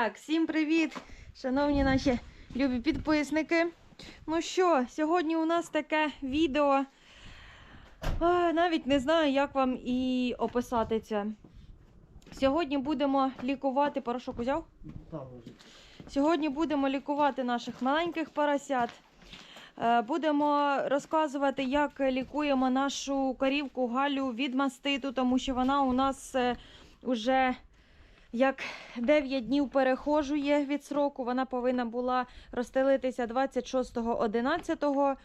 Так, всім привіт, шановні наші любі підписники. Ну що, сьогодні у нас таке відео. А, навіть не знаю, як вам і описати це. Сьогодні будемо лікувати порошок узяв? Сьогодні будемо лікувати наших маленьких поросят. Е, Будемо розказувати, як лікуємо нашу корівку Галю від маститу, тому що вона у нас вже як 9 днів перехожує від сроку. Вона повинна була розстелитися 26.11.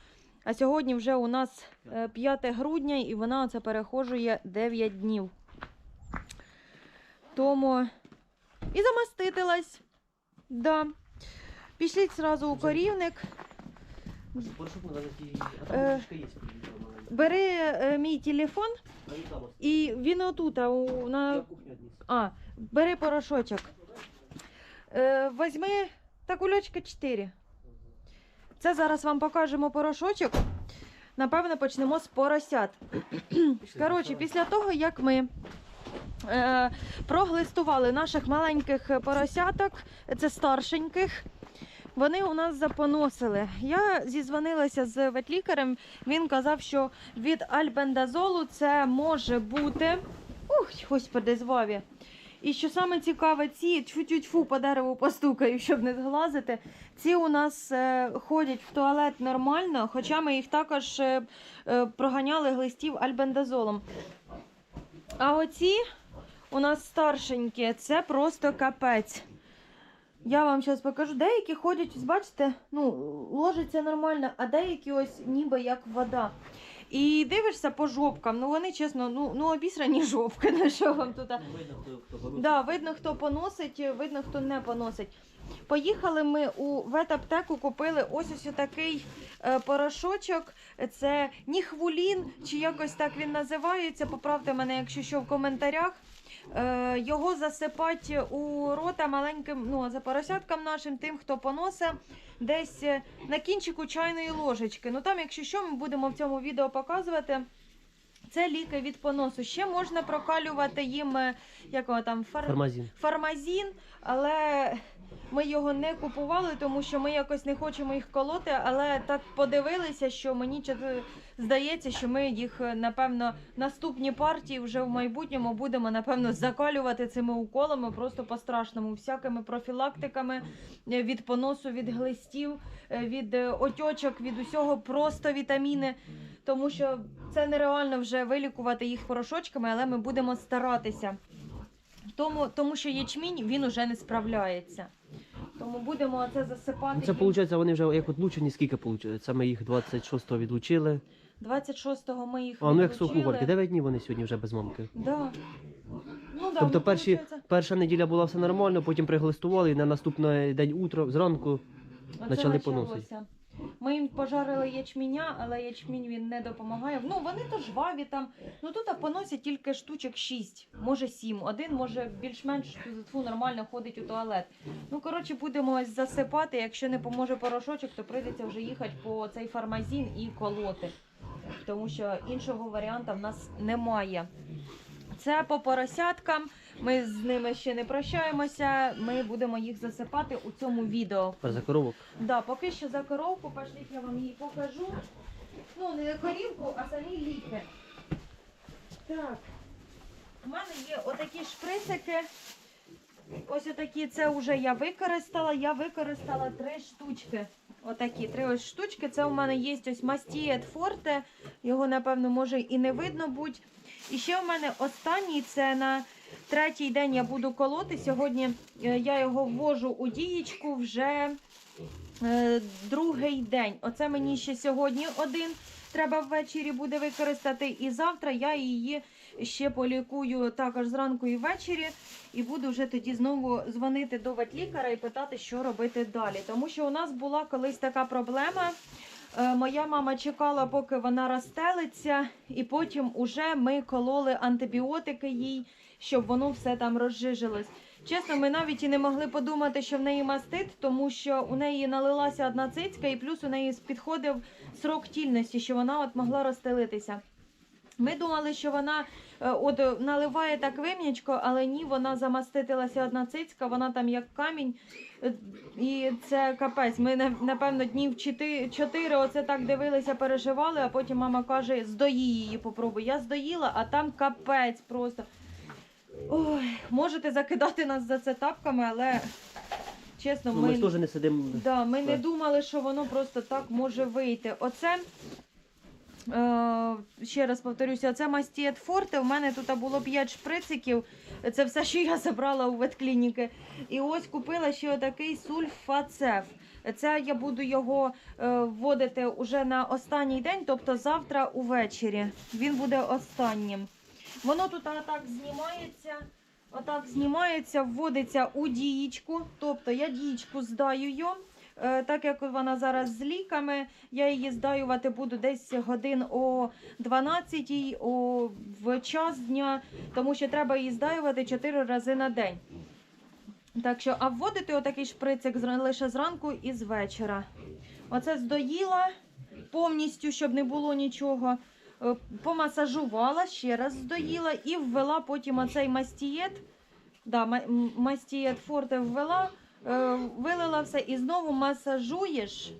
А сьогодні вже у нас е, 5 грудня і вона оце перехожує 9 днів. Тому і замаститилась. Да. Пішліть зразу у корівник. Е. Бери е, мій телефон, і він отут. На... а, бери порошочок. Е, возьми та кульочка 4. Це зараз вам покажемо порошочок. Напевно, почнемо з поросят. Коротше, після того, як ми е, проглистували наших маленьких поросяток, це старшеньких, вони у нас запоносили. Я зізвонилася з ветлікарем. Він казав, що від альбендазолу це може бути. Ух, господи, зваві. І що саме цікаве, ці тьфу-тьфу по дереву постукаю, щоб не зглазити. Ці у нас е, ходять в туалет нормально, хоча ми їх також е, е, проганяли глистів альбендазолом. А оці у нас старшенькі, це просто капець. Я вам зараз покажу. Деякі ходять, бачите, ну, ложиться нормально, а деякі ось ніби як вода. І дивишся по жопкам, ну вони чесно, ну, ну обісрані жопки, на що вам тут. Ну, видно, хто, хто поносить. Да, видно, хто поносить, видно, хто не поносить. Поїхали ми у ветаптеку, купили ось ось такий е, порошочок. Це ніхвулін, чи якось так він називається. Поправте мене, якщо що в коментарях. Е, його засипати у рота маленьким, ну, за поросяткам нашим, тим, хто поносить, десь е, на кінчику чайної ложечки. Ну там, якщо що, ми будемо в цьому відео показувати. Це ліки від поносу. Ще можна прокалювати їм якого як там фар... Фармазін. фармазін, але ми його не купували, тому що ми якось не хочемо їх колоти. Але так подивилися, що мені здається, що ми їх е, напевно наступні партії вже в майбутньому будемо напевно закалювати цими уколами просто по-страшному, всякими профілактиками е, від поносу, від глистів, е, від отьочок, від усього, просто вітаміни. Тому що це нереально вже вилікувати їх порошочками, але ми будемо старатися. Тому, тому що ячмінь він уже не справляється. Тому будемо це засипати. Ну, це виходить, вони вже як отлучені, скільки виходить? Це ми їх 26-го відлучили. 26-го ми їх А ну як відлучили. сухогорки, 9 днів вони сьогодні вже без мамки. Да. Ну, да, Тобто ну, перші, получається, перша неділя була все нормально, потім приглистували і на наступний день утро, зранку оце почали почалося. Ми їм пожарили ячменя, але ячмінь він не допомагає. Ну вони то жваві там. Ну тут поносять тільки штучок 6, може 7. Один може більш-менш тьфу, нормально ходить у туалет. Ну коротше, будемо ось засипати. Якщо не поможе порошочок, то прийдеться вже їхати по цей фармазін і колоти. Тому що іншого варіанту в нас немає. Це по поросяткам. Ми з ними ще не прощаємося. Ми будемо їх засипати у цьому відео. За коровок. Да, поки що за коровку, пошліть, я вам її покажу. Ну, не корівку, а самі ліки. Так. У мене є отакі шприцики. Ось отакі, це вже я використала. Я використала три штучки. Отакі три ось штучки. Це у мене є ось мастієт форте. Його, напевно, може і не видно будь. І ще у мене останній це на третій день я буду колоти. Сьогодні е, я його ввожу у дієчку вже е, другий день. Оце мені ще сьогодні один треба ввечері буде використати. І завтра я її ще полікую також зранку і ввечері. І буду вже тоді знову дзвонити до ветлікаря і питати, що робити далі. Тому що у нас була колись така проблема. Е, Моя мама чекала, поки вона розстелиться, і потім уже ми кололи антибіотики їй, щоб воно все там розжижилось. Чесно, ми навіть і не могли подумати, що в неї мастит, тому що у неї налилася одна цицька, і плюс у неї підходив срок тільності, що вона от могла розстелитися. Ми думали, що вона е, от наливає так вим'ячко, але ні, вона замаститилася одна цицька, вона там як камінь. Е, І це капець. Ми напевно днів 4 оце так дивилися, переживали, а потім мама каже: здої її, попробуй. Я здоїла, а там капець просто. Ой, можете закидати нас за це тапками, але чесно, Ну, ми ж теж не сидимо. Да, ми не думали, що воно просто так може вийти. Оце, е, ще раз повторюся, це мастієт форте. У мене тут було 5 шприциків. Це все, що я забрала у ветклініки. І ось купила ще отакий сульфацеф. Це я буду його е, вводити уже на останній день, тобто завтра увечері. Він буде останнім. Воно тут отак знімається. Отак знімається, вводиться у дієчку. Тобто я дієчку здаю її. Е, Так як вона зараз з ліками, я її здаювати буду десь годин о 12 о, в час дня, тому що треба її здаювати 4 рази на день. Так що, а вводити отакий шприцик лише зранку і з вечора. Оце здоїла повністю, щоб не було нічого. Е, Помасажувала, ще раз здоїла і ввела потім оцей мастієт. Да, мастієт форте ввела, е, вилила все і знову масажуєш,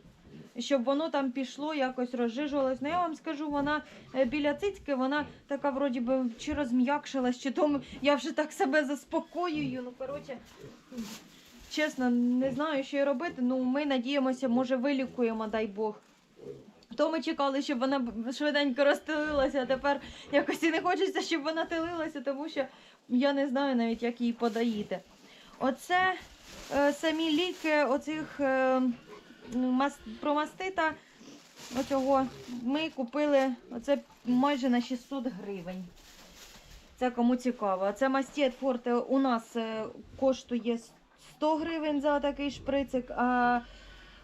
щоб воно там пішло, якось розжижувалось. Ну я вам скажу, вона е, біля цицьки, вона така вроді би чи розм'якшилась, чи тому я вже так себе заспокоюю. Ну, коротше, чесно, не знаю, що й робити. Ну, ми надіємося, може, вилікуємо, дай Бог. То ми чекали, щоб вона швиденько розтелилася, а тепер якось і не хочеться, щоб вона телилася, тому що я не знаю навіть, як її подаїти. Оце е, самі ліки оцих е, мас, промастита, оцього ми купили оце майже на 600 гривень. Це кому цікаво. Це мастіет форте у нас е, коштує 100 гривень за такий шприцик, а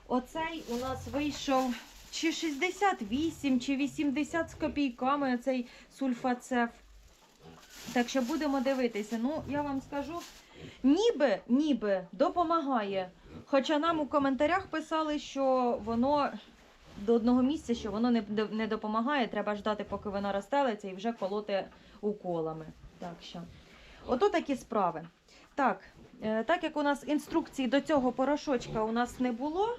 оцей у нас вийшов чи 68, чи 80 з копійками цей сульфацеф. Так що будемо дивитися. Ну, я вам скажу, ніби, ніби допомагає. Хоча нам у коментарях писали, що воно до одного місця, що воно не, не допомагає, треба ждати, поки вона розстелиться і вже колоти уколами. Так що, ото такі справи. Так, е, так як у нас інструкції до цього порошочка у нас не було.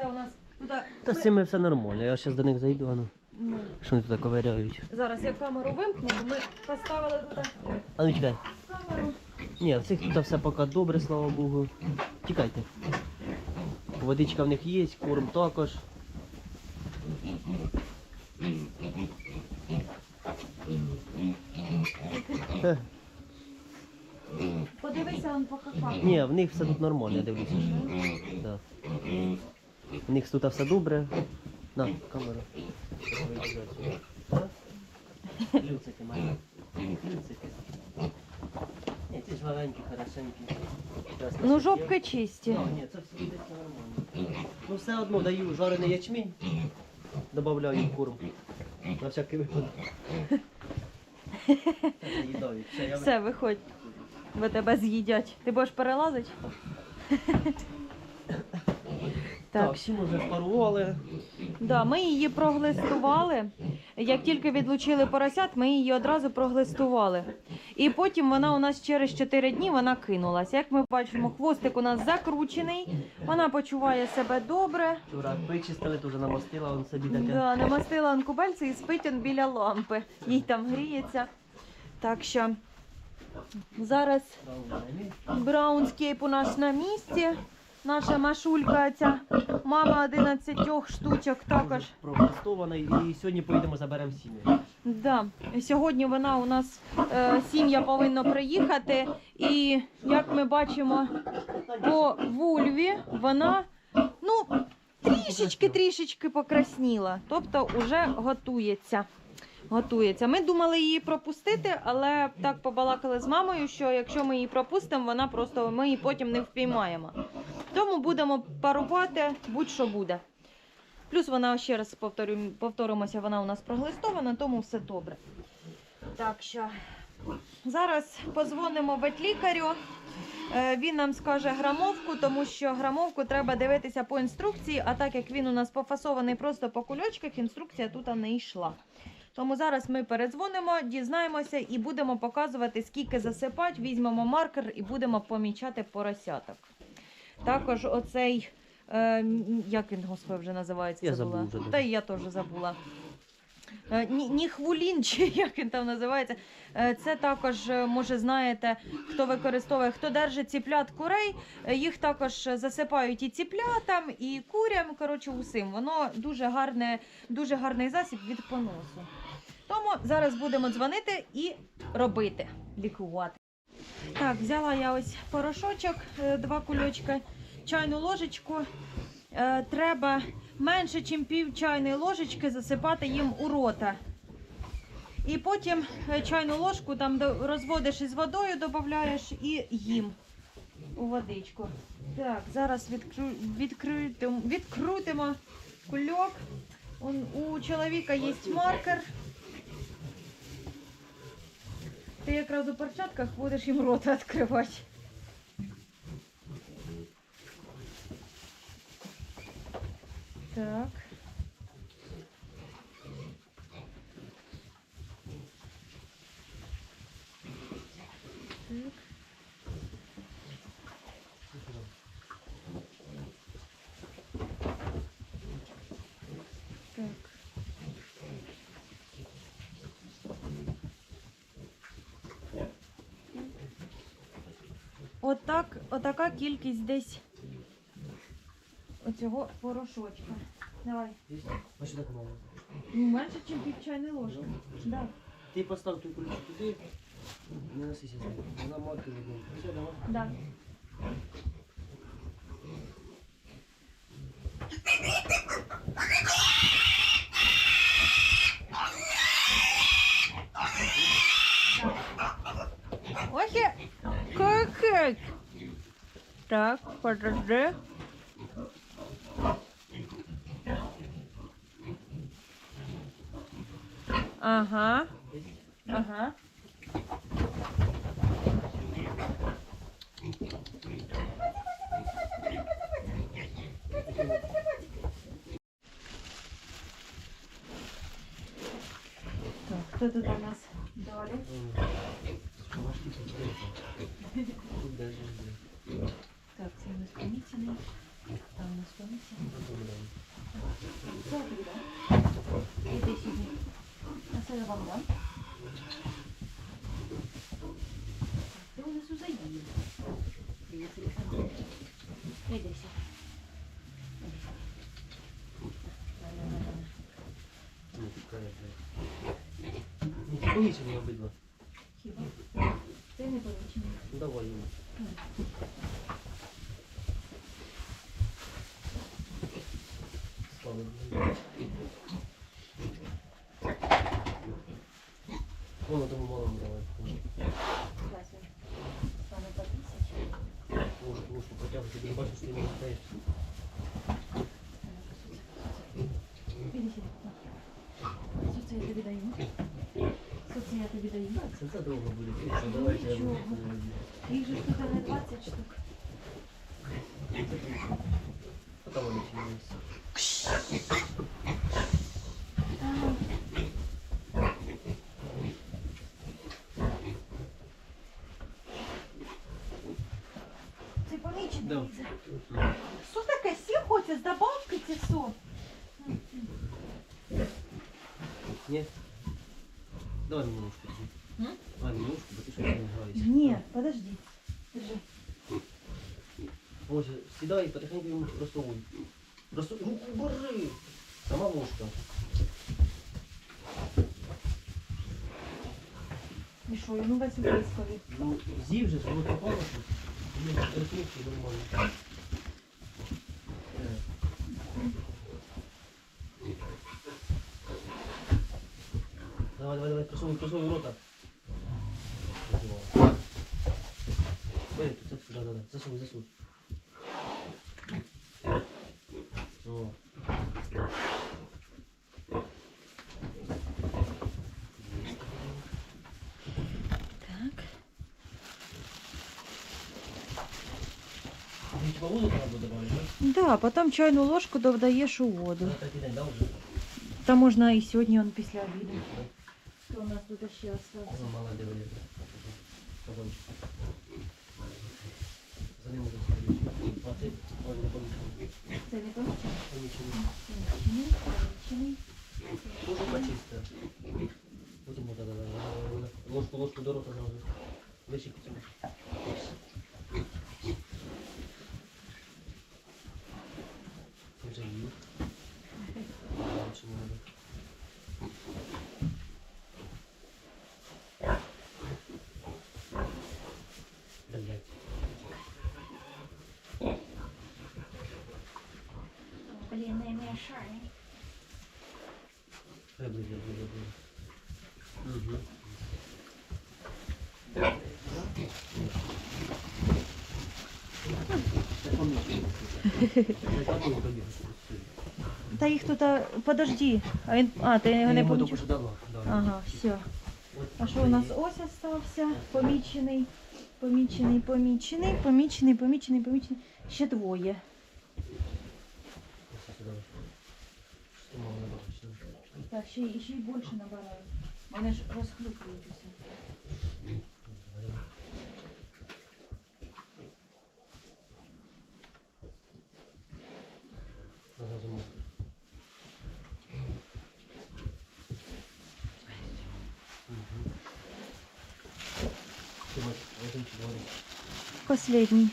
Це у нас туди. Та з цими все нормально. Я зараз до них зайду, а ну. Ну, Що вони тут ковиряють? зараз я камеру вимкну, бо ми поставили тут А ну чекай. камеру. Ні, в цих тут все поки добре, слава Богу. Тікайте. Водичка в них є, корм також. Е, Подивися он по каках. Ні, в них все тут нормально, я дивлюся. Да. У них тут все добре. На, камеру. Люцики мої. Люцики. Ні, ці ж маленькі, хорошенькі. Зараз Ну, на жопки чисті. Ну, ні, це все йде нормально. Ну все одно даю жарений ячмінь, добавляю в корм. На всякий випадок. Це. Все, я Все, виходь. Бо тебе з'їдять. Ти будеш перелазити? Так, Так, всі ми вже спарували. Да, ми її проглистували. Як тільки відлучили поросят, ми її одразу проглистували. І потім вона у нас через 4 дні вона кинулась. Як ми бачимо, хвостик у нас закручений, вона почуває себе добре. Вчора вичистили, дуже намастила, он собі таке. Да, намастила анкубельце і спить он біля лампи. Їй там гріється. Так що зараз Браунскейп у нас на місці. Наша машулька, ця мама 11 штучок також. Прогастована і сьогодні поїдемо заберемо сім'ю. Да. Сьогодні вона у нас е, сім'я повинна приїхати. І як ми бачимо по вульві, вона ну, трішечки-трішечки покрасніла. Тобто вже готується. Готується. Ми думали її пропустити, але так побалакали з мамою, що якщо ми її пропустимо, вона просто ми її потім не впіймаємо. Тому будемо парувати, будь-що буде. Плюс вона ще раз повторимося, вона у нас проглистована, тому все добре. Так що Зараз позвонимо ветлікарю. Е, Він нам скаже грамовку, тому що грамовку треба дивитися по інструкції, а так як він у нас пофасований просто по кульочках, інструкція тут не йшла. Тому зараз ми передзвонимо, дізнаємося і будемо показувати, скільки засипати, візьмемо маркер і будемо помічати поросяток. Також оцей, е, як він, господи, вже називається? Я забула. забув вже Та й я теж забула. Е, Ні, ніхвулін, чи як він там називається. Е, Це також, е, може, знаєте, хто використовує, хто держить ціплят курей, їх також засипають і ціплятам, і курям. Коротше, усім. Воно дуже гарне, дуже гарний засіб від поносу. Тому зараз будемо дзвонити і робити, лікувати. Так, взяла я ось порошочок, два кульочки, чайну ложечку. Е, Треба менше, ніж пів чайної ложечки засипати їм у рота. І потім е, чайну ложку там розводиш із водою, додаєш і їм у водичку. Так, зараз відкру... відкрутимо, відкрутимо кульок. Он, у чоловіка є маркер. Ти якраз у перчатках будеш їм рота відкривати. Так. Так. Так. Отак, отака кількість десь оцього порошочка. Давай. А що так мало? Ну, менше, ніж пів чайної ложки. Да. Ти постав той ключик туди, не носися з ним. Вона марки видно. Все, давай. Да. Охи, как Так, подожди. Ага. Ага. Так, хто тут у нас далі? Так, це у нас помічений. Там у нас помічений. Це так? Іди сюди. А це я вам дам. Ти у нас узаїв. Привіт, телефон. Іди сюди. Іди сюди. На-на-на-на. Ну, така, блядь. Ну, ти помічені обидва. Хіба? Це не помічений. Ну, давай йому. Слава Богу. Вон тому малому давай. Класно. Саме по тисячі. Ложку, ложку протягуй, ти не бачиш, що ти не знаєш. Іди сюди. Що це я тобі даю? Що це я тобі даю? Це це довго буде. Дивіться, давайте я Нічого. буду. Їх же тут не 20 штук. А там вони ще є. Це помічено. Да. Ліза. Що таке? Сі хоче з добавки це все? Ні? Давай мені ложку. М? Давай мені ложку, бо ти що не граєшся. Ні, подожди. Держи. Боже, сідай і потихеньку йому розсовуй. Розсовуй, руку бери. Сама ложка. І що, ну весь у блискові. Ну, з'їв же, воно попало Давай, давай, давай, просовуй, просовуй рота. Бери, тут, засунь, да, да, да, засовуй, засовуй. О. Да, потім чайну ложку додаєш у воду. Там можно и сегодня? Та можна і сьогодні он після обіду. Що у нас тут ще осталось? Ну, мала дивись. Вагончик. За ним можна сходити. А ти? Ой, не помічений. Це не помічено? Помічений. Помічений, помічений. Дуже почисти. Потім можна да, да, да, да. ложку, ложку до рота зразу. Вищий поцілуй. Ти вже їв. Більше не надо. Блядь. Не мішай. Буде, буде, буде. Угу. Та їх тут, а, подожди. А, він, а ти його не помічив? Ага, все. А що у нас ось остався? Помічений, помічений, помічений, помічений, помічений, помічений. Ще двоє. Так, ще, й- ще й більше набираю. Вони ж розхлюпуються. Последній.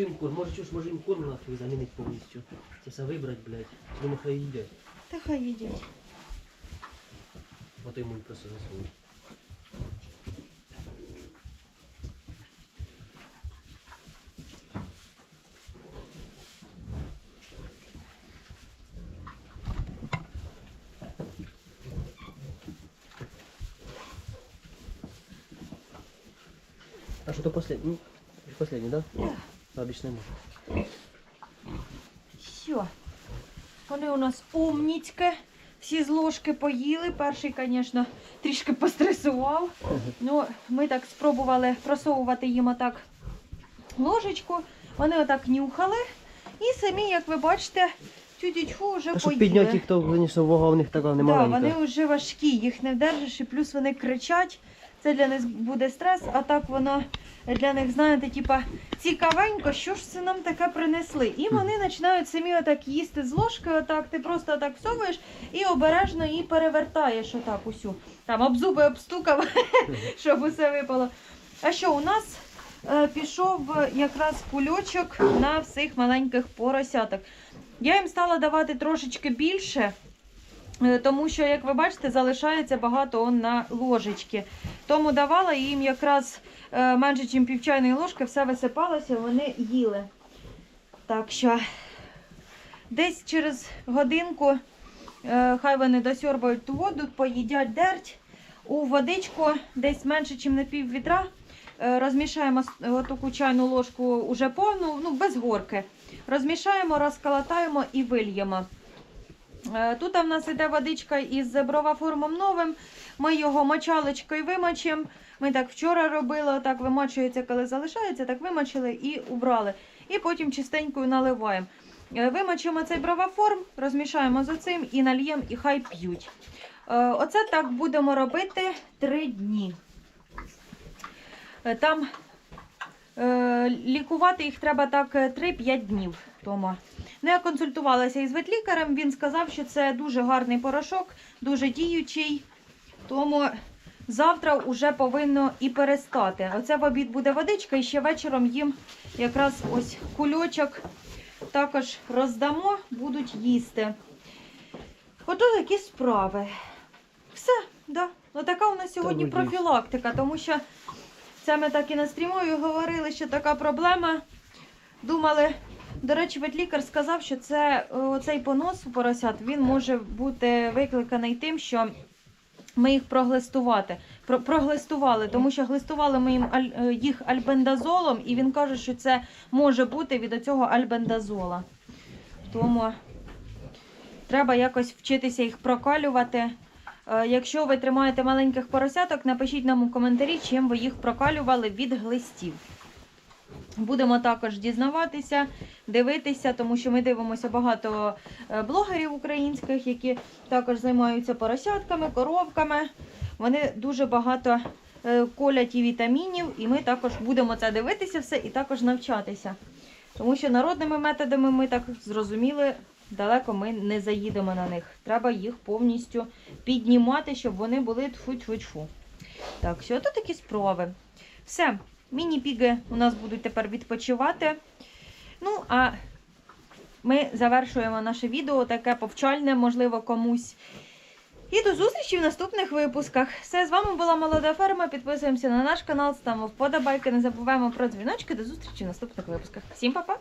А що їм корм? Може, чуєш, може їм корм нахуй замінить повністю. Це все вибрать, блядь. Думаю, хай їдять. Та хай їдять. От йому і просто засунуть. А що то последний? Последний, да? Да. А не можу. Все. Вони у нас умніцькі. Всі з ложки поїли. Перший, звісно, трішки постресував. Ну, ми так спробували просовувати їм отак ложечку. Вони отак нюхали. І самі, як ви бачите, тютю вже А щоб поїли. підняти їх, то, звісно, вага у них така Да, немаленька. вони вже важкі, їх не вдержиш, і плюс вони кричать. Це для них буде стрес, а так воно для них, знаєте, типа цікавенько, що ж це нам таке принесли. І вони починають самі отак їсти з ложки, отак, ти просто отак всовуєш і обережно її перевертаєш отак усю. Там об зуби обстукав, щоб усе випало. А що, у нас е, пішов якраз кульочок на всіх маленьких поросяток. Я їм стала давати трошечки більше. Е, Тому що, як ви бачите, залишається багато он на ложечки. Тому давала їм якраз менше, ніж пів чайної ложки, все висипалося, вони їли. Так що десь через годинку е, хай вони досьорбають ту воду, поїдять дерть. У водичку десь менше, ніж на пів відра. е, Розмішаємо таку чайну ложку уже повну, ну без горки. Розмішаємо, розколотаємо і вильємо. Е, Тут в нас іде водичка із броваформом новим. Ми його мочалочкою вимочимо. Ми так вчора робили, так вимочується, коли залишається, так вимочили і убрали. І потім чистенькою наливаємо. Е, Вимочимо цей броваформ, розмішаємо з оцим і нальємо, і хай п'ють. Е, Оце так будемо робити три дні. Е, Там лікувати їх треба так е, 3-5 днів. Тома. Ну, я консультувалася із ветлікарем, він сказав, що це дуже гарний порошок, дуже діючий. Тому завтра вже повинно і перестати. Оце в обід буде водичка, і ще вечором їм якраз ось кульочок також роздамо, будуть їсти. Ото такі справи. Все, да. Ну, така у нас сьогодні Та профілактика, тому що це ми так і на стрімові говорили, що така проблема. Думали, до речі, ветлікар сказав, що це о, цей понос у поросят він може бути викликаний тим, що ми їх проглистувати. Про, проглистували, тому що глистували ми їм аль, е, їх альбендазолом, і він каже, що це може бути від цього альбендазола. Тому треба якось вчитися їх прокалювати. Е, Якщо ви тримаєте маленьких поросяток, напишіть нам у коментарі, чим ви їх прокалювали від глистів. Будемо також дізнаватися, дивитися, тому що ми дивимося багато е, блогерів українських, які також займаються поросятками, коровками. Вони дуже багато е, колять і вітамінів, і ми також будемо це дивитися все і також навчатися. Тому що народними методами ми так зрозуміли, далеко ми не заїдемо на них. Треба їх повністю піднімати, щоб вони були тфу-тфу-тфу. Так, що то такі спроби. Все, міні-піги у нас будуть тепер відпочивати. Ну, а ми завершуємо наше відео, таке повчальне, можливо, комусь. І до зустрічі в наступних випусках. Все, з вами була молода ферма. Підписуємося на наш канал, ставимо вподобайки, не забуваємо про дзвіночки. До зустрічі в наступних випусках. Всім па-па!